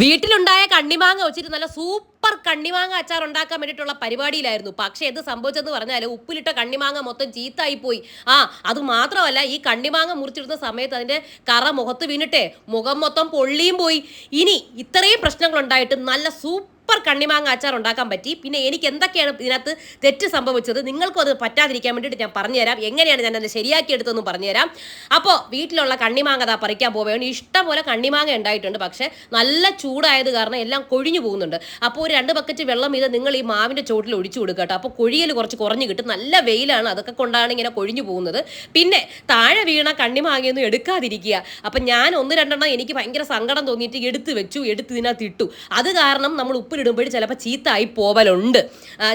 വീട്ടിലുണ്ടായ കണ്ണിമാങ്ങ വെച്ചിട്ട് നല്ല സൂപ്പർ കണ്ണിമാങ്ങ അച്ചാർ ഉണ്ടാക്കാൻ വേണ്ടിയിട്ടുള്ള പരിപാടിയിലായിരുന്നു. പക്ഷേ എന്ത് സംഭവിച്ചെന്ന് പറഞ്ഞാൽ ഉപ്പിലിട്ട കണ്ണിമാങ്ങ മൊത്തം ചീത്തായി പോയി. ആ അത് മാത്രമല്ല ഈ കണ്ണിമാങ്ങ മുറിച്ചിടുന്ന സമയത്ത് അതിന്റെ കറ മുഖത്ത് വീണിട്ടെ മുഖം മൊത്തം പൊള്ളിയും പോയി. ഇനി ഇത്രയും പ്രശ്നങ്ങൾ ഉണ്ടായിട്ട് നല്ല സൂപ്പർ കണ്ണിമാങ്ങ അച്ചാർ ഉണ്ടാക്കാൻ പറ്റി. പിന്നെ എനിക്ക് എന്തൊക്കെയാണ് ഇതിനകത്ത് തെറ്റ് സംഭവിച്ചത്? നിങ്ങൾക്കും അത് പറ്റാതിരിക്കാൻ വേണ്ടിയിട്ട് ഞാൻ പറഞ്ഞുതരാം. എങ്ങനെയാണ് ഞാൻ ശരിയാക്കി എടുത്തതെന്ന് പറഞ്ഞുതരാം. അപ്പോൾ വീട്ടിലുള്ള കണ്ണിമാങ്ങ അതാ പറിക്കാൻ പോവുകയാണ്. ഇഷ്ടംപോലെ കണ്ണിമാങ്ങ ഉണ്ടായിട്ടുണ്ട്. പക്ഷേ നല്ല ചൂടായത് കാരണം എല്ലാം കൊഴിഞ്ഞു പോകുന്നുണ്ട്. അപ്പോൾ ഒരു രണ്ട് ബക്കറ്റ് വെള്ളം ഇത് നിങ്ങൾ ഈ മാവിന്റെ ചോട്ടിൽ ഒഴിച്ചു കൊടുക്കുക അപ്പോൾ കൊഴിയൽ കുറച്ച് കുറഞ്ഞു കിട്ടും. നല്ല വെയിലാണ്. അതൊക്കെ കൊണ്ടാണ് ഇങ്ങനെ കൊഴിഞ്ഞു പോകുന്നത്. പിന്നെ താഴെ വീണ കണ്ണിമാങ്ങയൊന്നും എടുക്കാതിരിക്കുക. അപ്പം ഞാൻ ഒന്ന് രണ്ടെണ്ണം എനിക്ക് ഭയങ്കര സങ്കടം തോന്നിയിട്ട് എടുത്ത് വെച്ചു. എടുത്ത് ഇതിനകത്ത് ഇട്ടു. അത് കാരണം നമ്മൾ ഉപ്പിലിടുമ്പോൾ ചിലപ്പോൾ ചീത്തായി പോവലുണ്ട്.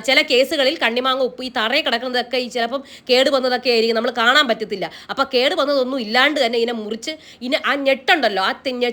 ചില കേസുകളിൽ കണ്ണിമാങ്ങ ഉപ്പ് ഈ തറയിൽ കിടക്കുന്നതൊക്കെ ഈ ചിലപ്പം കേട് വന്നതൊക്കെ ആയിരിക്കും. നമ്മൾ കാണാൻ പറ്റത്തില്ല. അപ്പോൾ കേട് വന്നതൊന്നും ഇല്ലാണ്ട് തന്നെ ഇതിനെ മുറിച്ച് ഇനി ആ ഞെട്ടുണ്ടല്ലോ. ആ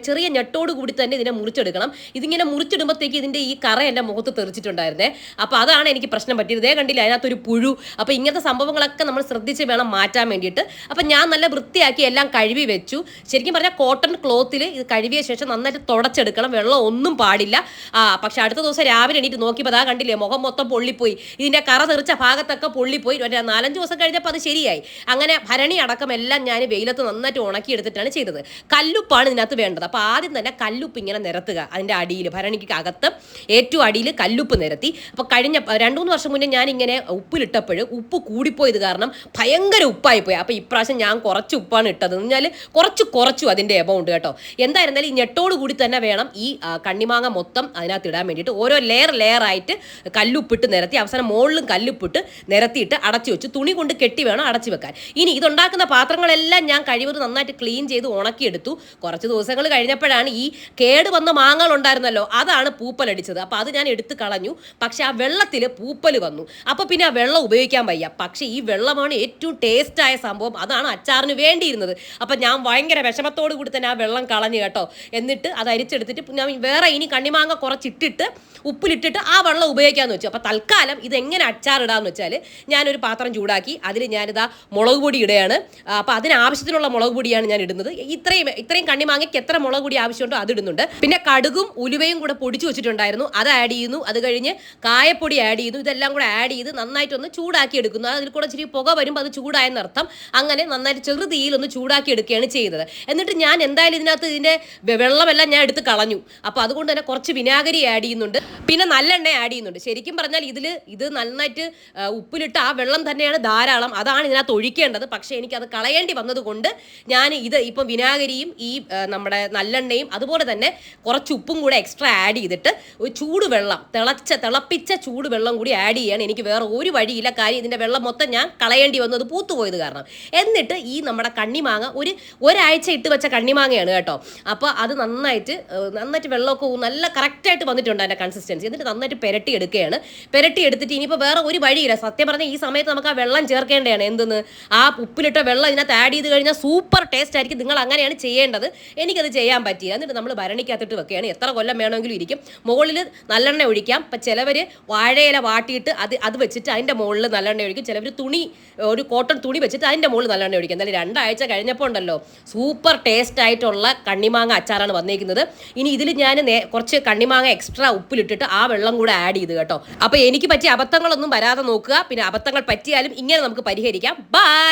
ചെറിയ ഞെട്ടോട് കൂടി തന്നെ ഇതിനെ മുറിച്ചെടുക്കണം. ഇതിങ്ങനെ മുറിച്ചിടുമ്പോഴത്തേക്ക് ഇതിന്റെ ഈ കറ എന്റെ മുഖത്ത് തെറിച്ചിട്ടുണ്ടായിരുന്നേ. അപ്പോൾ അതാണ് എനിക്ക് പ്രശ്നം പറ്റിയത്. ഇതേ കണ്ടില്ല അതിനകത്തൊരു പുഴു. അപ്പോൾ ഇങ്ങനത്തെ സംഭവങ്ങളൊക്കെ നമ്മൾ ശ്രദ്ധിച്ച് വേണം മാറ്റാൻ വേണ്ടിയിട്ട്. അപ്പോൾ ഞാൻ നല്ല വൃത്തിയാക്കി എല്ലാം കഴുകി വെച്ചു. ശരിക്കും പറഞ്ഞാൽ കോട്ടൺ ക്ലോത്തിൽ ഇത് കഴുകിയ ശേഷം നന്നായിട്ട് തുടച്ചെടുക്കണം. വെള്ളം ഒന്നും പാടില്ല. ആ പക്ഷെ അടുത്ത ദിവസം രാവിലെ എണീറ്റ് നോക്കിയപ്പോൾ അതാ കണ്ടില്ലേ മുഖം മൊത്തം പൊള്ളിപ്പോയി. ഇതിന്റെ കറ തെറിച്ച ഭാഗത്തൊക്കെ പൊള്ളിപ്പോയി. നാലഞ്ച് ദിവസം കഴിഞ്ഞപ്പോൾ അത് ശരിയായി. അങ്ങനെ ഭരണി അടക്കം എല്ലാം ഞാൻ വെയിലത്ത് നന്നായിട്ട് ഉണക്കിയെടുത്തിട്ടാണ് ചെയ്തത്. കല്ലുപ്പാണ് ഇതിനകത്ത് വേണ്ടത്. അപ്പോൾ ആദ്യം തന്നെ കല്ലുപ്പ് ഇങ്ങനെ നിരത്തുക അതിന്റെ അടിയിൽ ഭരണിക്ക് അകത്ത് ഏറ്റവും അടിയിൽ കല്ലുപ്പ് നിരത്തി. അപ്പോൾ കഴിഞ്ഞ രണ്ട് മൂന്ന് വർഷം മുന്നേ ഞാൻ ഇങ്ങനെ ഉപ്പിലിട്ടപ്പോൾ ഉപ്പ് കൂടിപ്പോയത് കാരണം ഭയങ്കര ഉപ്പായിപ്പോയി. അപ്പോൾ ഇപ്രാവശ്യം ഞാൻ കുറച്ച് ഉപ്പാണ് ഇട്ടത്. എന്ന് കുറച്ച് കുറച്ചു അതിന്റെ എമൗണ്ട് കേട്ടോ. എന്തായിരുന്നാലും ഈ ഞെട്ടോട് കൂടി തന്നെ വേണം ഈ കണ്ണിമാങ്ങ മൊത്തം അതിനകത്ത് ഇടാൻ വേണ്ടിയിട്ട് ഓരോ ലെയർ ലെയർ ആയിട്ട് കല്ലുപ്പിട്ട് നിരത്തി അവസാനം മുകളിലും കല്ലുപ്പിട്ട് നിരത്തിയിട്ട് അടച്ചു വെച്ച് തുണി കൊണ്ട് കെട്ടി വേണം അടച്ചു വെക്കാൻ. ഇനി ഇതുണ്ടാക്കുന്ന പാത്രങ്ങളെല്ലാം ഞാൻ കഴിവത് നന്നായിട്ട് ക്ലീൻ ചെയ്ത് ഉണക്കിയെടുത്തു. കുറച്ച് ദിവസങ്ങൾ കഴിഞ്ഞപ്പോഴാണ് ഈ കേട് വന്ന മാങ്ങകൾ ഉണ്ടായിരുന്നല്ലോ അതാണ് പൂപ്പലടിച്ചത് അപ്പോൾ അത് ഞാൻ എടുത്ത് കളഞ്ഞു. പക്ഷേ ആ വെള്ളത്തിൽ പൂപ്പൽ വന്നു. അപ്പോൾ പിന്നെ ആ വെള്ളം ഉപയോഗിക്കാൻ വയ്യ. പക്ഷേ ഈ വെള്ളമാണ് ഏറ്റവും ടേസ്റ്റായ സംഭവം. അതാണ് അച്ചാറിന് വേണ്ടിയിരുന്നത്. അപ്പം ഞാൻ ഭയങ്കര വിഷമത്തോടു കൂടി തന്നെ ആ വെള്ളം കളഞ്ഞു കേട്ടോ. എന്നിട്ട് അത് അരിച്ചെടുത്തിട്ട് ഞാൻ വേറെ ഇനി കണ്ണിമാങ്ങ കുറച്ചിട്ടിട്ട് ഉപ്പിലിട്ടിട്ട് ആ വെള്ളം ഉപയോഗിക്കാമെന്ന് വെച്ചു. അപ്പോൾ തൽക്കാലം ഇത് എങ്ങനെ അച്ചാറിടാമെന്ന് വെച്ചാൽ ഞാനൊരു പാത്രം ചൂടാക്കി അതിൽ ഞാനിതാ മുളക് പൊടി ഇടുകയാണ്. അപ്പോൾ അതിനാവശ്യത്തിനുള്ള മുളക് പൊടിയാണ് ഞാൻ ഇടുന്നത്. ഇത്രയും ഇത്രയും കണ്ണിമാങ്ങയ്ക്ക് എത്ര മുളക് പൊടി ആവശ്യമുണ്ടോ അത് ഇടുന്നുണ്ട്. പിന്നെ കടുകും ഉലുവയും കൂടെ പൊടിച്ചു വെച്ചിട്ടുണ്ടായിരുന്നു. അത് ആഡ് ചെയ്യുന്നു. അത് കഴിഞ്ഞ് കായപ്പൊടി ആഡ് ചെയ്യുന്നു. ഇതെല്ലാം കൂടെ ആഡ് ചെയ്ത് നന്നായിട്ടൊന്ന് ചൂടാക്കി എടുക്കുന്നു. അതിൽ കൂടെ ഇച്ചിരി പുക വരുമ്പോൾ അത് ചൂടായെന്നർത്ഥം. അങ്ങനെ നന്നായിട്ട് ചെറു തീയിലൊന്ന് ചൂടാക്കി എടുക്കുകയാണ് ചെയ്തത്. എന്നിട്ട് ഞാൻ എന്തായാലും ഇതിനകത്ത് ഇതിന്റെ വെള്ളമെല്ലാം ഞാൻ എടുത്ത് കളഞ്ഞു. അപ്പോൾ അതുകൊണ്ട് തന്നെ കുറച്ച് വിനാഗിരി ആഡ് ചെയ്യുന്നുണ്ട്. പിന്നെ നല്ലെണ്ണ ആഡ് ചെയ്യുന്നുണ്ട്. ശരിക്കും പറഞ്ഞാൽ ഇതിൽ ഇത് നന്നായിട്ട് ഉപ്പിലിട്ട് ആ വെള്ളം തന്നെയാണ് ധാരാളം. അതാണ് ഇതിനകത്ത് ഒഴിക്കേണ്ടത്. പക്ഷേ അത് കളയേണ്ടി വന്നതുകൊണ്ട് ഞാൻ ഇത് ഇപ്പം വിനാഗിരിയും ഈ നമ്മുടെ നല്ലെണ്ണയും അതുപോലെ തന്നെ കുറച്ച് ഉപ്പും കൂടെ എക്സ്ട്രാ ആഡ് ചെയ്തിട്ട് ഒരു ചൂടുവെള്ളം തിളച്ച തിളപ്പിച്ച ചൂടുവെള്ളം കൂടി ആഡ് ചെയ്യാണ്. എനിക്ക് വേറെ ഒരു വഴിയില്ല. കാര്യം ഇതിന്റെ വെള്ളം മൊത്തം ഞാൻ കളയേണ്ടി വന്നത് പൂത്തുപോയത് കാരണം. എന്നിട്ട് ഈ നമ്മുടെ കണ്ണിമാങ്ങ ഒരു ഒരാഴ്ച ഇട്ട് വെച്ച കണ്ണിമാങ്ങയാണ് കേട്ടോ. അപ്പോൾ അത് നന്നായിട്ട് നന്നായിട്ട് വെള്ളമൊക്കെ നല്ല കറക്റ്റായിട്ട് വന്നിട്ടുണ്ട് അതിന്റെ കൺസിസ്റ്റൻസി എന്നിട്ട് നന്നായിട്ട് പെരട്ടി എടുക്കുകയാണ്. പെരട്ടി എടുത്തിട്ട് ഇനിയിപ്പോൾ വേറെ ഒരു വഴിയില്ല. സത്യം പറഞ്ഞാൽ ഈ സമയത്ത് നമുക്ക് ആ വെള്ളം ചേർക്കേണ്ടതാണ്. എന്തെന്ന്? ആ ഉപ്പിലിട്ട വെള്ളം ഇതിനകത്ത് ആഡ് ചെയ്ത് കഴിഞ്ഞാൽ സൂപ്പർ ടേസ്റ്റ് ആയിരിക്കും. നിങ്ങൾ അങ്ങനെയാണ് ചെയ്യേണ്ടത്. എനിക്കത് ചെയ്യാൻ പറ്റിയില്ല. എന്നിട്ട് നമ്മൾ ഭരണിക്കകത്തിട്ട് വെക്കുകയാണ്. എത്ര കൊല്ലം വേണമെങ്കിലും ഇരിക്കും. മുകളിൽ നല്ലെണ്ണ ഒഴിക്കാം. ഇപ്പം ചിലവർ വാഴയില വാട്ടിയിട്ട് അത് അത് വെച്ചിട്ട് അതിന്റെ മുകളിൽ നല്ലെണ്ണ ഒഴിക്കും. ചിലവർ തുണി ഒരു കോട്ടൺ തുണി വെച്ചിട്ട് അതിന്റെ മുകളിൽ നല്ലെണ്ണ ഒഴിക്കും. എന്തായാലും രണ്ടാഴ്ച കഴിഞ്ഞപ്പോൾ ഉണ്ടല്ലോ. സൂപ്പർ ടേസ്റ്റ് ആയിട്ടുള്ള കണ്ണിമാങ്ങ അച്ചാറാണ് വന്നിരിക്കുന്നത് ഇനി ഇതിൽ ഞാൻ കുറച്ച് കണ്ണിമാങ്ങ എക്സ്ട്രാ ഉപ്പിലിട്ടിട്ട് ആ വെള്ളം കൂടെ ആഡ് ചെയ്ത് കേട്ടോ. അപ്പോൾ എനിക്ക് പറ്റിയ അബദ്ധങ്ങളൊന്നും വരാതെ നോക്കുക. പിന്നെ അബദ്ധങ്ങൾ പറ്റിയാലും ഇങ്ങനെ നമുക്ക് പരിഹരിക്കാം. ബൈ